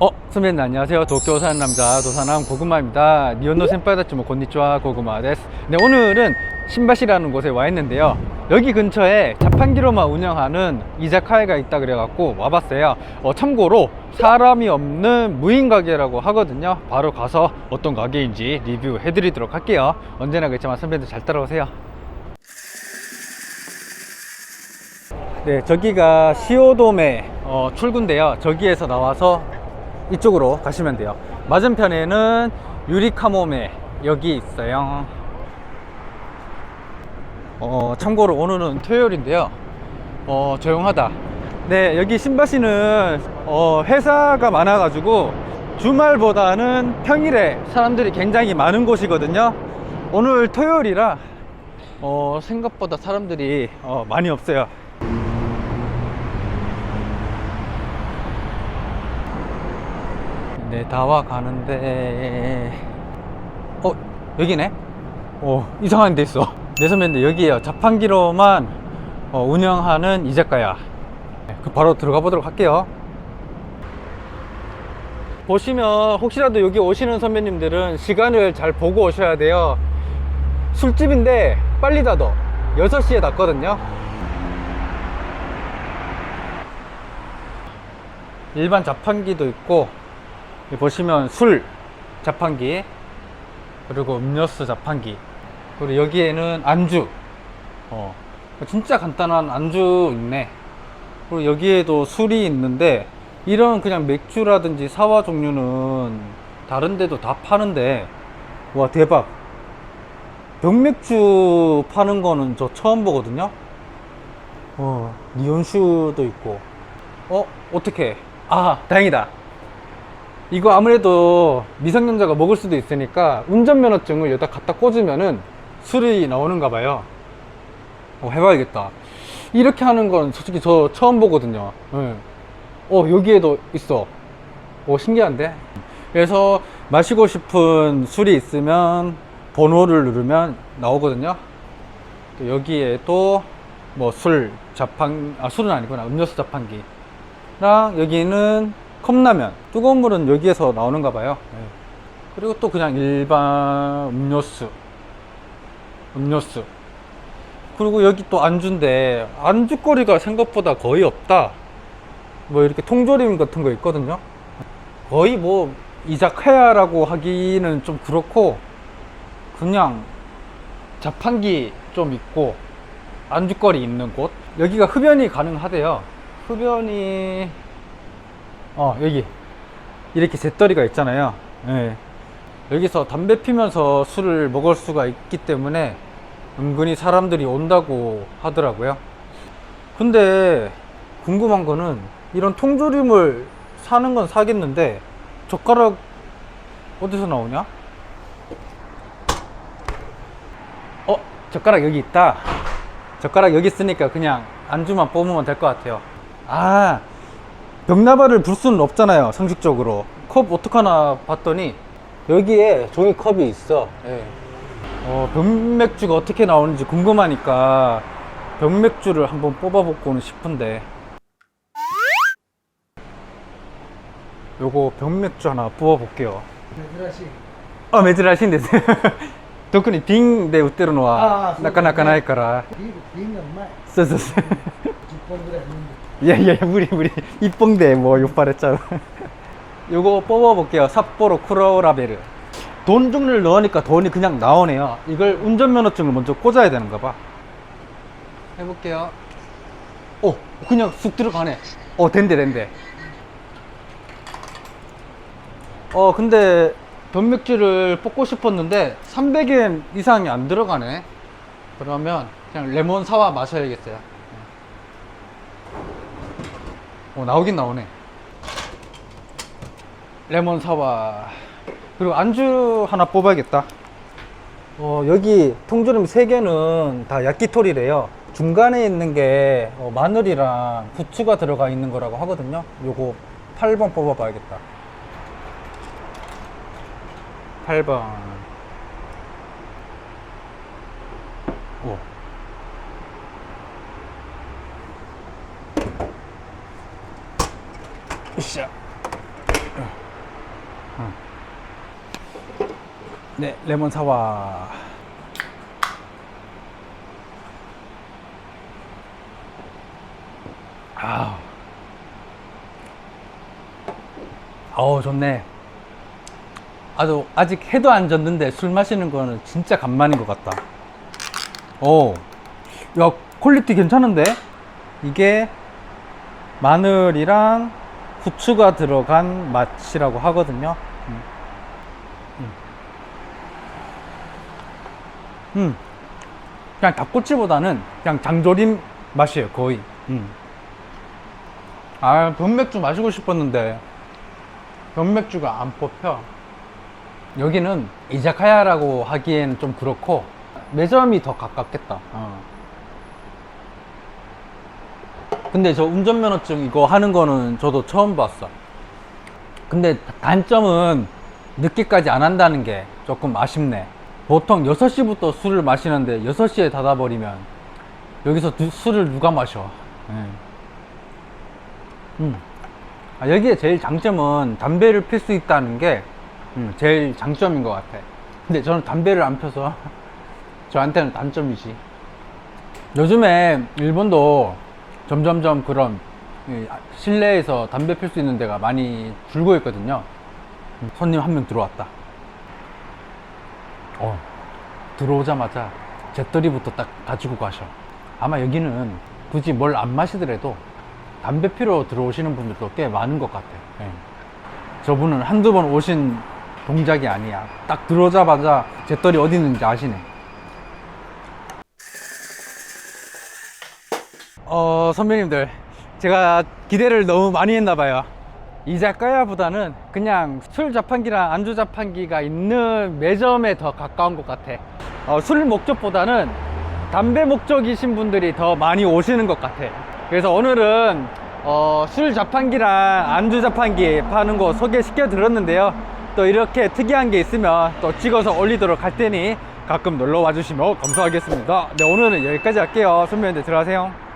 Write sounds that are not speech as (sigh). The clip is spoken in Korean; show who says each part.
Speaker 1: 어, 선배님 안녕하세요. 도쿄 사는 남자 도사남 고구마입니다. 니온노 센파이다츠모 곤니치와 고구마 데스. 네, 오늘은 신바시라는 곳에 와 있는데요. 여기 근처에 자판기로만 운영하는 이자카야가 있다 그래갖고 와봤어요. 어, 참고로 사람이 없는 무인 가게라고 하거든요. 바로 가서 어떤 가게인지 리뷰해드리도록 할게요. 언제나 그렇지만 선배들 잘 따라오세요. 네, 저기가 시오돔의 어, 출구인데요. 저기에서 나와서 이쪽으로 가시면 돼요. 맞은편에는 유리카모메 여기 있어요. 어, 참고로 오늘은 토요일인데요. 어, 조용하다. 네, 여기 신바시는 어, 회사가 많아 가지고 주말보다는 평일에 사람들이 굉장히 많은 곳이거든요. 오늘 토요일이라 어, 생각보다 사람들이 어, 많이 없어요. 네, 다와 가는데. 어 여기네? 어 이상한 데 있어. 네 선배인데 여기에요. 자판기로만 어, 운영하는 이자카야. 네, 그 바로 들어가 보도록 할게요. 보시면 혹시라도 여기 오시는 선배님들은 시간을 잘 보고 오셔야 돼요. 술집인데 빨리 닫어. 6시에 닫거든요. 일반 자판기도 있고 보시면 술 자판기 그리고 음료수 자판기 그리고 여기에는 안주. 어 진짜 간단한 안주 있네. 그리고 여기에도 술이 있는데 이런 그냥 맥주라든지 사와 종류는 다른 데도 다 파는데 와 대박. 병맥주 파는 거는 저 처음 보거든요? 어 니온슈도 있고. 어 어떻게 아 다행이다 이거 아무래도 미성년자가 먹을 수도 있으니까 운전면허증을 여기다 갖다 꽂으면은 술이 나오는가 봐요. 어, 해봐야겠다. 이렇게 하는 건 솔직히 저 처음 보거든요. 예. 어, 여기에도 있어. 오, 신기한데? 그래서 마시고 싶은 술이 있으면 번호를 누르면 나오거든요. 또 여기에 또 뭐 술, 자판, 아, 술은 아니구나. 음료수 자판기랑 여기는 컵라면 뜨거운 물은 여기에서 나오는가 봐요. 네. 그리고 또 그냥 일반 음료수 음료수. 그리고 여기 또 안주인데 안주거리가 생각보다 거의 없다. 뭐 이렇게 통조림 같은 거 있거든요. 거의 뭐 이자카야라고 하기는 좀 그렇고 그냥 자판기 좀 있고 안주거리 있는 곳. 여기가 흡연이 가능하대요. 흡연이 어 여기. 이렇게 잿더리가 있잖아요. 예. 여기서 담배 피면서 술을 먹을 수가 있기 때문에 은근히 사람들이 온다고 하더라고요. 근데 궁금한 거는 이런 통조림을 사는 건 사겠는데 젓가락 어디서 나오냐? 어 젓가락 여기 있다. 젓가락 여기 있으니까 그냥 안주만 뽑으면 될 것 같아요. 아 병나발을 불 수는 없잖아요 상식적으로 컵 어떡하나 봤더니 여기에 종이컵이 있어 예. 어, 병맥주가 어떻게 나오는지 궁금하니까 병맥주를 한번 뽑아보고는 싶은데 요거 병맥주 하나 뽑아볼게요
Speaker 2: 珍しい
Speaker 1: 아 (laughs) 메즈라신 데스 特に瓶で売ってるのは
Speaker 2: あーそうだね
Speaker 1: なかなかないから
Speaker 2: ビール瓶がうまい
Speaker 1: そうそうそう
Speaker 2: 10本ぐらい
Speaker 1: 예예 예, 예 (laughs) 무리 무리 이쁜데 뭐 욕발했잖아. (laughs) 요거 뽑아볼게요. 삿포로 쿠로라베르. 돈 종류를 넣으니까 돈이 그냥 나오네요. 이걸 운전면허증을 먼저 꽂아야 되는가 봐. 해볼게요. 오 그냥 쑥 들어가네. 어 된대 된대. 어 근데 변맥주를 뽑고 싶었는데 300엔 이상이 안 들어가네. 그러면 그냥 레몬 사와 마셔야겠어요. 어, 나오긴 나오네. 레몬 사와. 그리고 안주 하나 뽑아야겠다. 어, 여기 통조림 3개는 다 야끼토리래요. 중간에 있는 게 어, 마늘이랑 부추가 들어가 있는 거라고 하거든요. 요거 8번 뽑아봐야겠다. 8번. 오. 으쌰. 음. 네, 레몬 사와. 아. 어우, 좋네. 아주, 아직 해도 안 졌는데 술 마시는 거는 진짜 간만인 것 같다. 오. 야, 퀄리티 괜찮은데? 이게 마늘이랑 후추가 들어간 맛이라고 하거든요. 음. 음. 음. 그냥 닭꼬치보다는 그냥 장조림 맛이에요, 거의. 음. 아, 변맥주 마시고 싶었는데, 변맥주가 안 뽑혀. 여기는 이자카야라고 하기에는 좀 그렇고, 매점이 더 가깝겠다. 어. 근데 저 운전면허증 이거 하는 거는 저도 처음 봤어. 근데 단점은 늦게까지 안 한다는 게 조금 아쉽네. 보통 6시부터 술을 마시는데 6시에 닫아버리면 여기서 두- 술을 누가 마셔. 예. 음. 아, 여기에 제일 장점은 담배를 필 수 있다는 게 음, 제일 장점인 것 같아. 근데 저는 담배를 안 펴서 (laughs) 저한테는 단점이지. 요즘에 일본도 점점점 그런 이 실내에서 담배 필 수 있는 데가 많이 줄고 있거든요. 음, 손님 한 명 들어왔다. 어, 들어오자마자 재떨이부터 딱 가지고 가셔. 아마 여기는 굳이 뭘 안 마시더라도 담배 피러 들어오시는 분들도 꽤 많은 것 같아. 예. 저분은 한두 번 오신 동작이 아니야. 딱 들어오자마자 재떨이 어디 있는지 아시네. 어, 선배님들. 제가 기대를 너무 많이 했나 봐요. 이자카야 보다는 그냥 술 자판기랑 안주 자판기가 있는 매점에 더 가까운 것 같아. 어, 술 목적보다는 담배 목적이신 분들이 더 많이 오시는 것 같아. 그래서 오늘은 어, 술 자판기랑 안주 자판기 파는 거 소개시켜 드렸는데요. 또 이렇게 특이한 게 있으면 또 찍어서 올리도록 할 테니 가끔 놀러 와 주시면 감사하겠습니다. 네, 오늘은 여기까지 할게요. 선배님들 들어가세요.